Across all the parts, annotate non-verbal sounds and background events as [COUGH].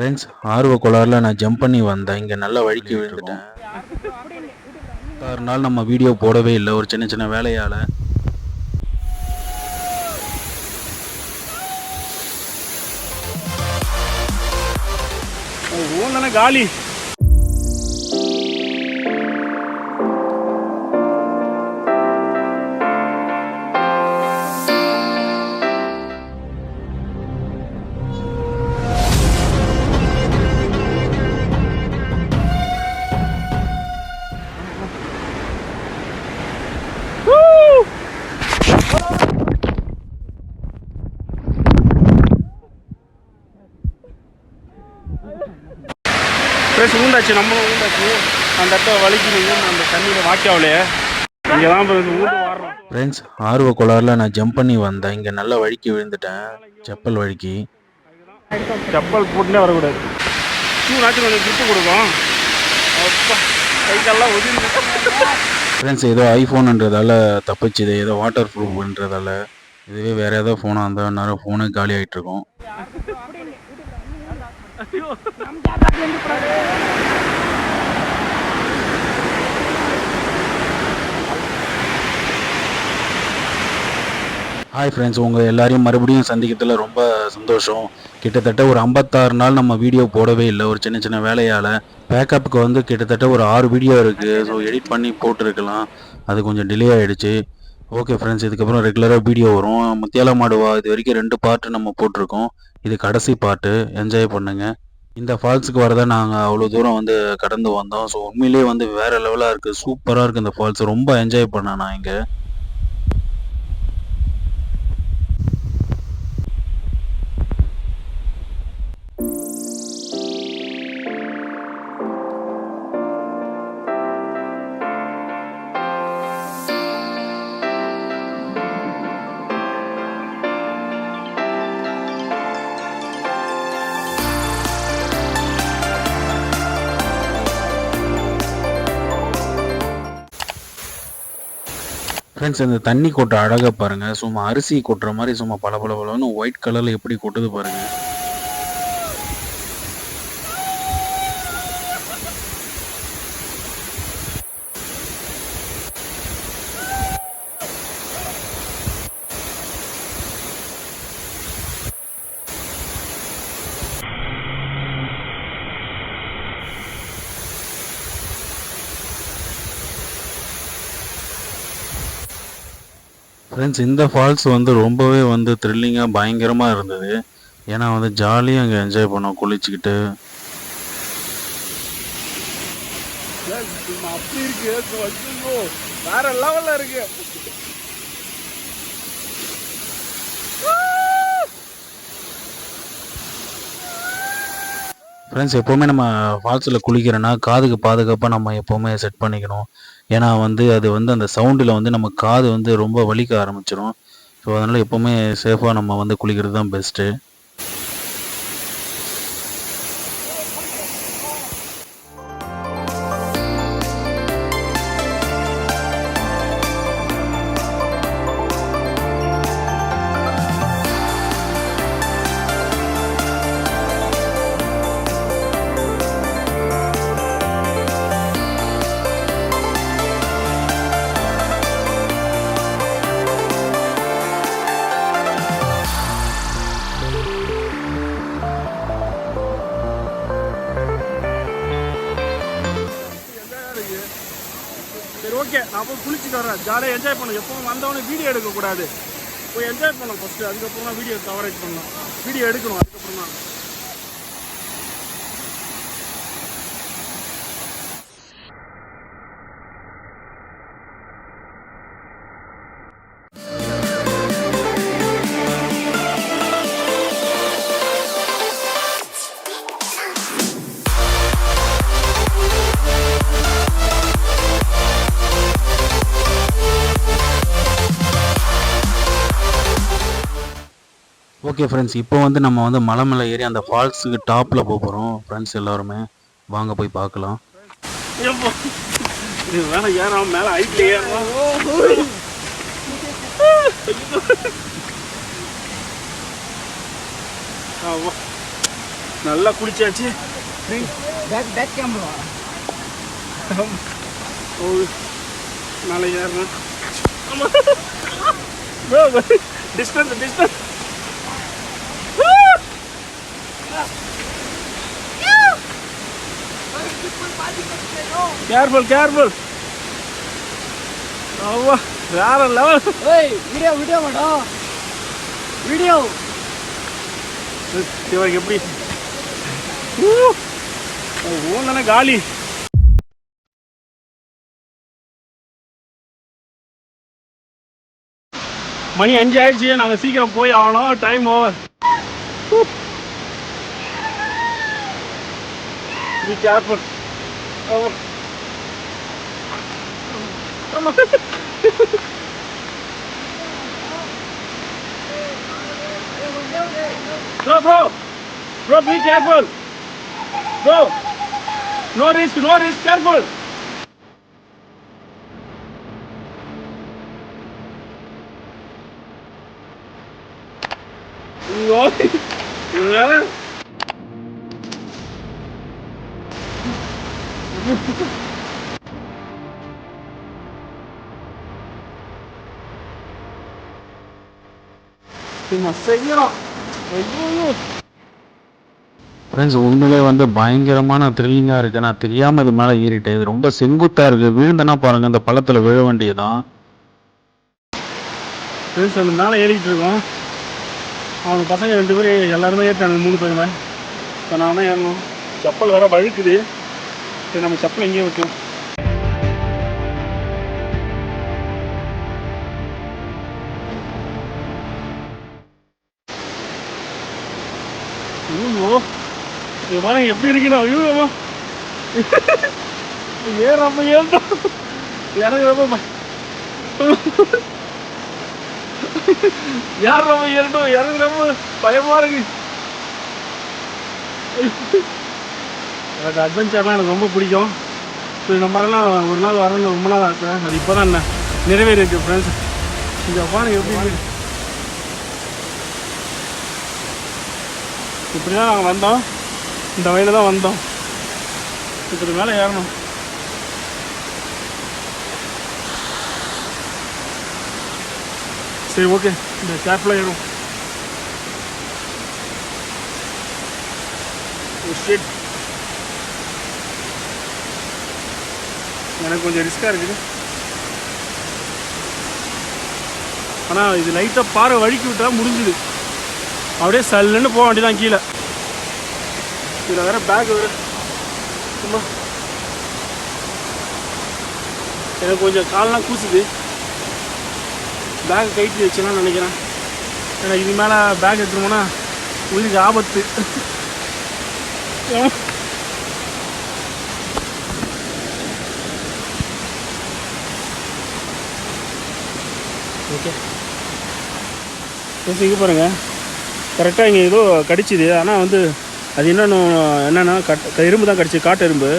Friends ஆர்வ கோளாறுல நான் jump பண்ணி வந்தேன். இங்கே நல்ல வழிக்கு விழுந்துட்டேன். ஆறு நாள் நம்ம வீடியோ போடவே இல்லை. ஒரு சின்ன சின்ன வேலையால். காலி. ஃப்ரெஷ் ஊண்டாச்சு நம்மளும் ஊண்டாச்சு அந்த இடத்த வலிக்கணுங்க அந்த தண்ணியில் வாக்கியாவிலையே இங்கே தான் ஊண்டு வாடுறோம் ஃப்ரெண்ட்ஸ் ஆர்வ கோளாறுல நான் ஜம்ப் பண்ணி வந்தேன். இங்கே நல்ல வழிக்கு விழுந்துட்டேன். செப்பல் வழிக்கு. செப்பல் போட்டுனே வரக்கூடாது. ஷூ நாச்சு கொஞ்சம் கிப்பு கொடுக்கும். அப்பா கை கால்லாம் ஒதுங்கி ஃப்ரெண்ட்ஸ் ஏதோ ஐஃபோனுன்றதால தப்பிச்சுது. ஏதோ வாட்டர் ப்ரூஃப்ன்றதால இதுவே வேறு ஏதோ ஃபோனாக இருந்தால் நேரம் ஃபோனே காலி ஆகிட்டு இருக்கும் ஹாய் ஃப்ரெண்ட்ஸ் உங்கள் எல்லாரையும் மறுபடியும் சந்திக்கிறதுல ரொம்ப சந்தோஷம். கிட்டத்தட்ட ஒரு ஐம்பத்தாறு நாள் நம்ம வீடியோ போடவே இல்லை. ஒரு சின்ன சின்ன வேலையால் பேக்கப்புக்கு வந்து கிட்டத்தட்ட ஒரு ஆறு வீடியோ இருக்குது ஸோ எடிட் பண்ணி போட்டிருக்கலாம். அது கொஞ்சம் டிலே ஆகிடுச்சு ஓகே ஃப்ரெண்ட்ஸ் இதுக்கப்புறம் ரெகுலராக வீடியோ வரும். முத்தியால மாடுவா இது வரைக்கும் ரெண்டு பார்ட்டு நம்ம போட்டிருக்கோம். இது கடைசி பார்ட்டு என்ஜாய் பண்ணுங்க. இந்த ஃபால்ஸுக்கு வரதை நாங்கள் அவ்வளோ தூரம் வந்து கடந்து வந்தோம். ஸோ உண்மையிலேயே வந்து வேறு லெவலாக இருக்குது சூப்பராக இருக்குது இந்த ஃபால்ஸ் ரொம்ப என்ஜாய் பண்ணேன் நான் இங்கே. ஃப்ரெண்ட்ஸ் இந்த தண்ணி கொட்ட அழகாக பாருங்கள் சும்மா அரிசி கொட்டுற மாதிரி சும்மா பல பல பலன்னு ஒயிட் கலரில் எப்படி கொட்டுது பாருங்கள் ஃப்ரெண்ட்ஸ் இந்த ஃபால்ஸ் வந்து ரொம்பவே வந்து த்ரில்லிங்காக பயங்கரமாக இருந்தது. ஏன்னா வந்து ஜாலியாக அங்கே என்ஜாய் பண்ணோம் குளிச்சுக்கிட்டு. அப்படி இருக்கு வேற லெவலில் இருக்கு. ஃப்ரெண்ட்ஸ் எப்போவுமே நம்ம ஃபால்ஸில் குளிக்கிறோன்னா காதுக்கு பாதுகாப்பாக நம்ம எப்போவுமே செட் பண்ணிக்கணும். ஏன்னா வந்து அது வந்து அந்த சவுண்டில் வந்து நம்ம காது வந்து ரொம்ப வலிக்க ஆரம்பிச்சிடும் ஸோ அதனால் எப்போவுமே சேஃபாக நம்ம வந்து குளிக்கிறது தான் பெஸ்ட்டு ஓகே நான் போய் குளிச்சுட்டு வரேன். ஜாலியாக என்ஜாய் பண்ணணும். எப்பவும் வந்தவொடனே வீடியோ எடுக்கக்கூடாது. போய் என்ஜாய் பண்ணணும் ஃபஸ்ட்டு அதுக்கப்புறம் தான் வீடியோ கவரேஜ் பண்ணணும் வீடியோ எடுக்கணும். அதுக்கப்புறம் தான் ஓகே ஃப்ரெண்ட்ஸ் இப்போ வந்து நம்ம வந்து மலை மேலே ஏறி அந்த ஃபால்ஸுக்கு டாப்பில் போக போகிறோம் ஃப்ரெண்ட்ஸ் எல்லாருமே வாங்க போய் பார்க்கலாம். எப்போ? இது வேணா ஏறாம மேலே ஹைட்ல ஏறலாம் ஆமா. நல்லா குளிச்சாச்சு. பேக் பேக் கேமரா ஓ மேலே ஏறணும். டிஸ்டன்ஸ் டிஸ்டன்ஸ் கேர்ஃபுல் கேர்ஃபுல் அவ்வா வேற லெவல் ஏய் வீடியோ வீடியோ மேடம் வீடியோ இவருக்கு எப்படி? ஊந்தானே காலி. மணி அஞ்சு ஆயிடுச்சு நாங்க சீக்கிரம் போய் ஆகணும். Time over reach out for. Over. Come on. Drop off. Drop, be careful. Go. No risk, no risk, careful. No. Yeah! என்ன ஃப்ரெண்ட்ஸ் உண்மையிலே வந்து பயங்கரமான த்ரில்லிங்காக இருக்குது நான் தெரியாமல் இது மேலே ஏறிட்டேன். இது ரொம்ப செங்குத்தாக இருக்குது விழுந்தனா பாருங்கள் இந்த பள்ளத்தில் விழ வேண்டியதுதான். ஃப்ரெண்ட்ஸ் அந்த மேலே ஏறிக்கிட்டு இருக்கோம். அவங்க பசங்க ரெண்டு பேரும் எல்லாருமே ஏற்றாங்க மூணு பேருமே. இப்போ நான் தான் ஏறணும். செப்பல் வேற வழுக்குது. சரி நம்ம செப்பல் எங்கேயே வைக்கலாம். ஐயோ இது பாருங்க எப்படி இருக்கணும் ஐயோ அம்மா. ஏறாம ஏறணும் இறங்குறப்ப யார் நம்ம ஏறட்டும்? இறங்குறப்ப பயமா இருக்கு. எனக்கு அட்வென்ச்சர்லாம் எனக்கு ரொம்ப பிடிக்கும். ஸோ இந்த மாதிரிலாம் ஒரு நாள் வரணும் ரொம்ப நாள் இருக்கேன் அது இப்போ தான் என்ன நிறைவேறியிருக்கு ஃப்ரெண்ட்ஸ் இங்கே பாருங்க எப்படி இப்படி தான் நாங்கள் வந்தோம். இந்த வயலில் தான் வந்தோம். இப்படி மேலே ஏறணும். சரி ஓகே இந்த கேப்பில் ஏறும் ஷிட் எனக்கு கொஞ்சம் ரிஸ்க்காக இருக்குது. ஆனால் இது லைட்டாக பாறை வழுக்கி விட்டால் முடிஞ்சுது. அப்படியே சல்லுன்னு போக வேண்டியதான் கீழே. இதில் வேறு பேக் வேறு. சும்மா. எனக்கு கொஞ்சம் கால்லாம் கூசுது. பேக் கைட்டு வச்சுலாம் நினைக்கிறேன். ஏன்னா இது மேலே பேக் எடுத்துருமோன்னா உயிருக்கு ஆபத்து. [LAUGHS] ஓகே. இங்கே பாருங்க கரெக்டாக இங்கே ஏதோ கடிச்சிது. ஆனால் வந்து அது என்னென்னு என்னென்னா கட் எறும்பு தான் கடிச்சு காட்டு எறும்பு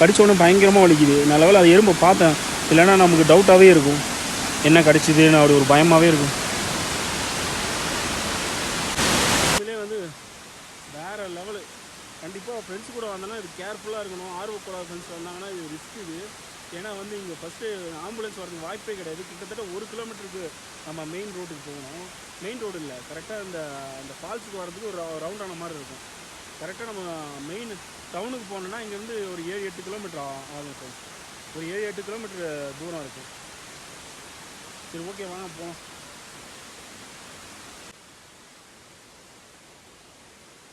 கடிச்ச உடனே பயங்கரமாக வலிக்குது. நல்ல வேலை அது எறும்பை பார்த்தேன். இல்லைன்னா நமக்கு டவுட்டாகவே இருக்கும். என்ன கடிச்சிதுன்னு அப்படி ஒரு பயமாகவே இருக்கும். இதுலேயே வந்து வேறு லெவலு கண்டிப்பாக ஃப்ரெண்ட்ஸ் கூட வந்தோன்னா இது கேர்ஃபுல்லாக இருக்கணும். ஆர்வக்கூடாத ஃப்ரெண்ட்ஸ் வந்தாங்கன்னா இது ரிஸ்க் இது. ஏன்னா வந்து இங்கே ஃபஸ்ட்டு ஆம்புலன்ஸ் வரதுக்கு வாய்ப்பே கிடையாது. கிட்டத்தட்ட ஒரு கிலோமீட்டருக்கு நம்ம மெயின் ரோட்டுக்கு போகணும். மெயின் ரோடு இல்லை. கரெக்டாக இந்த அந்த ஃபால்ஸுக்கு வரதுக்கு ஒரு ரவுண்டான மாதிரி இருக்கும். கரெக்டாக நம்ம மெயின் டவுனுக்கு போனோம்னா இங்கேருந்து ஒரு ஏழு எட்டு கிலோமீட்டர் ஆகும் இப்போ ஒரு ஏழு எட்டு கிலோமீட்டர் தூரம் இருக்கும் சரி ஓகே வாங்க போகலாம்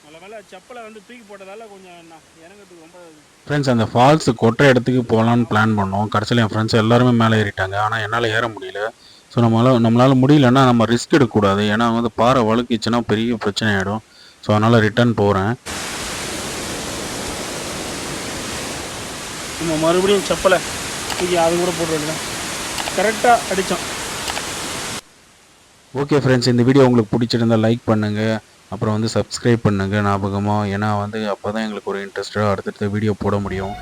நல்ல வேலை செப்பலை வந்து தூக்கி போட்டதால கொஞ்சம் இறங்கிறதுக்கு ரொம்ப ஃப்ரெண்ட்ஸ் அந்த ஃபால்ஸ் கொட்டுற இடத்துக்கு போகலான்னு பிளான் பண்ணோம். கடைசியில் என் ஃப்ரெண்ட்ஸ் எல்லாருமே மேலே ஏறிட்டாங்க. ஆனால் என்னால் ஏற முடியல. ஸோ நம்மளால் நம்மளால் முடியலன்னா நம்ம ரிஸ்க் எடுக்கக்கூடாது. ஏன்னா வந்து பாறை வழுக்கிச்சுன்னா பெரிய பிரச்சனை ஆகிடும் ஸோ அதனால் ரிட்டர்ன் போகிறேன் நம்ம மறுபடியும் செப்பலை தூக்கி அது கூட போட்டு வேண்டியதான் கரெக்டாக அடித்தோம். ஓகே ஃப்ரெண்ட்ஸ் இந்த வீடியோ உங்களுக்கு பிடிச்சிருந்தா லைக் பண்ணுங்கள் அப்புறம் வந்து சப்ஸ்கிரைப் பண்ணுங்கள் ஞாபகமாக ஏன்னா வந்து அப்போ தான் எங்களுக்கு ஒரு இன்ட்ரெஸ்ட்டாக அடுத்தடுத்த வீடியோ போட முடியும்.